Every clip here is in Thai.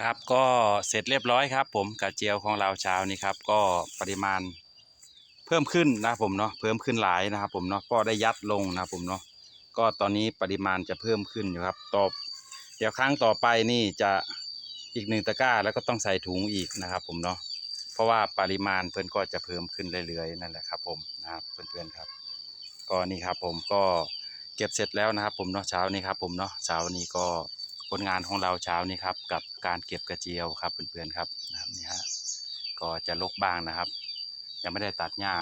ครับก็เสร็จเรียบร้อยครับ ผมกระเจียวของเราเช้านี้ครับก็ปริมาณเพิ่มขึ้นนะผมเนาะเพิ่มขึ้นหลายนะครับผมเนาะก็ได้ยัดลงนะผมเนาะก็ตอนนี้ปริมาณจะเพิ่มขึ้นอยู่ครับต่อเดี๋ยวครั้งต่อไปนี่จะอีกหนึ่งตะกร้าแล้วก็ต้องใส่ถุงอีกนะครับ ผมเนาะเพราะว่าปริมาณเพื่อนก็จะเพิ่มขึ้นเรื่อยๆนั่นแหละครับ ผมนะครับเพื่อนๆครับ ก็นี่ครับผมก็เก็บเสร็จแล้วนะครับ ผมเนาะเช้านี้ครับ ผมเนาะเช้านี้ก็ ลงานของเราเช้านี้ครับ กับการเก็บกระเจียวครับเพื่อนๆครับนะครับนี่ฮะก็จะลกบ้างนะครับ ยังไม่ได้ตัดหญ้า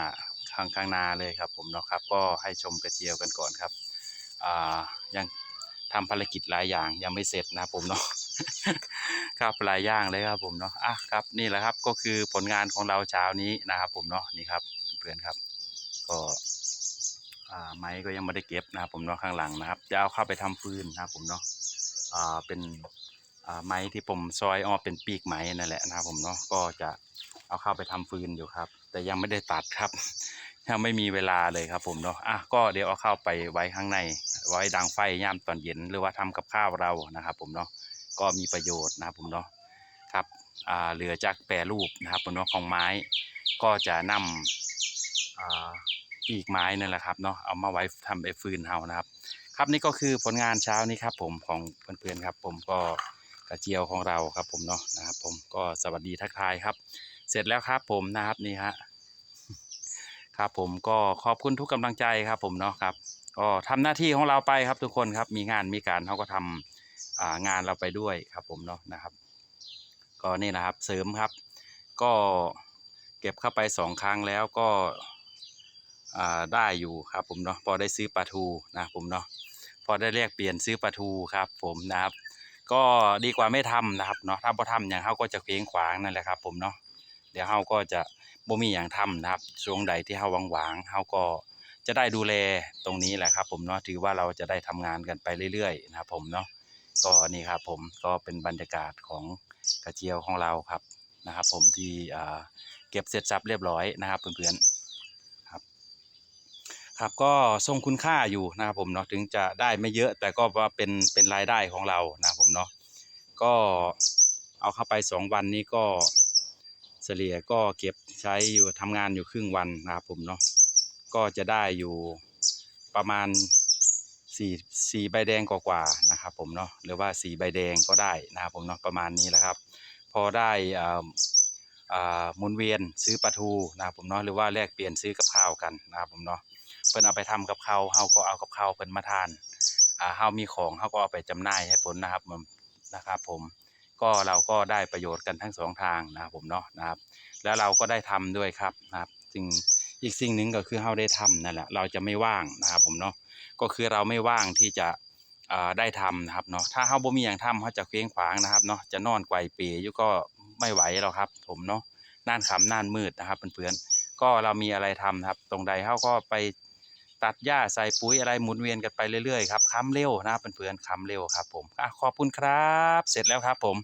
ข้างข้างนาเลยครับ ผมเนาะครับ ก็ให้ชมกระเจียวกันก่อนครับอ่ายังทำภารกิจหลายอย่างยังไม่เสร็จนะครับผมเนาะครับหลายอย่างเลยครับผมเนาะอะครับนี่แหละครับก็คือผลงานของเราเช้านี้นะครับ ผมเนาะนี่ครับเพื่อนครับ ก็อ่าไม้ก็ยังไม่ได้เก็บนะครับผมเนาะข้างหลังนะครับ จะเอาเข้าไปทำฟืนนะครับผมเนาะ อ่าเป็นอ่าไม้ที่ผมซอยออกเป็นปีกไม้นั่นแหละนะครับผมเนาะก็จะเอาเข้าไปทำฟืนอยู่ครับ แต่ยังไม่ได้ตัดครับยังไม่มีเวลาเลยครับผมเนาะอะก็เดี๋ยวเอาเข้าไปไว้ข้างใน ไว้ดังไฟย่ามตอนเย็นหรือว่าทำกับข้าวเรานะครับ ผมเนาะก็มีประโยชน์นะครับผมเนาะครับอ่าเหลือจากแปรรูปนะครับผมเนาะของไม้ก็จะนำอ่าปีกไม้นั่นแหละครับเนาะเอามาไว้ทำไอ้ฟืนเฮานะครับ ครับนี่ก็คือผลงานเช้านี้ครับ ผมของเพื่อนๆครับ ผมก็กระเจียวของเราครับ ผมเนาะนะครับ ผมก็สวัสดีทักทายครับ เสร็จแล้วครับ ผมนะครับนี่ฮะครับ ผมก็ขอบคุณทุกกำลังใจครับ ผมเนาะครับ ก็ทำหน้าที่ของเราไปครับ ทุกคนครับมีงานมีการเขาก็ทำอ่างานเราไปด้วยครับ ผมเนาะนะครับ ก็นี่นะครับเสริมครับ ก็เก็บเข้าไปสองครั้งแล้วก็ได้อยู่ครับผมเนาะพอได้ซื้อปลาทูนะผมเนาะ พอได้เรียกเปลี่ยนซื้อปลาทูครับ ผมนะครับ ก็ดีกว่าไม่ทำนะครับเนาะถ้าพอทำอย่างเขาก็จะเคว้งขวางนั่นแหละครับ ผมเนาะเดี๋ยวเขาก็จะบ่มีอย่างทำนะครับช่วงใดที่เขาหวางๆเขาก็จะได้ดูแลตรงนี้แหละครับ ผมเนาะถือว่าเราจะได้ทำงานกันไปเรื่อยๆนะครับ ผมเนาะก็นี่ครับผมก็เป็นบรรยากาศของกระเจียวของเราครับนะครับ ผมที่เก็บเสร็จสับเรียบร้อยนะครับเพื่อนๆ ครับก็ทรงคุณค่าอยู่นะครับผมเนาะถึงจะได้ไม่เยอะ แต่ก็ว่าเป็นเป็นรายได้ของเรานะครับผมเนาะก็เอาเข้าไปสองวันนี้ก็เฉลี่ยก็เก็บใช้อยู่ทำงานอยู่ครึ่งวันนะครับผมเนาะก็จะได้อยู่ประมาณสี่สี่ใบแดงกว่าๆนะครับผมเนาะหรือว่าสี่ใบแดงก็ได้นะครับผมเนาะประมาณนี้แหละครับ พอได้อ่าอ่าหมุนเวียนซื้อปลาทูนะครับผมเนาะหรือว่าแลกเปลี่ยนซื้อกับข้าวกันนะครับผมเนาะ เพิ่นเอาไปทำกับข้าวเฮาก็เอากับข้าวเพิ่นมาทานอ่าเฮามีของเฮาก็เอาไปจำหน่ายให้ผลนะครับผมนะครับ ผมก็เราก็ได้ประโยชน์กันทั้งสองทางนะครับผมเนาะนะครับ แล้วเราก็ได้ทำด้วยครับนะครับสิ่งอีกสิ่งหนึ่งก็คือเฮาได้ทำนั่นแหละเราจะไม่ว่างนะครับผมเนาะก็คือเราไม่ว่างที่จะอ่าได้ทำนะครับเนาะถ้าเฮาบ่มีหยังทำเฮาจะเคว้งขวางนะครับเนาะจะนอนไกวเปยอยู่ก็ไม่ไหวหรอกครับ ผมเนาะน่านขำน่านมืดนะครับเพื่อนๆก็เรามีอะไรทำครับ ตรงใดเขาก็ไป ตัดหญ้าใส่ปุ๋ยอะไรหมุนเวียนกันไปเรื่อยๆครับค้ำเร็วนะเพื่อนๆค้ำเร็วครับผมอะขอบคุณครับ เสร็จแล้วครับผม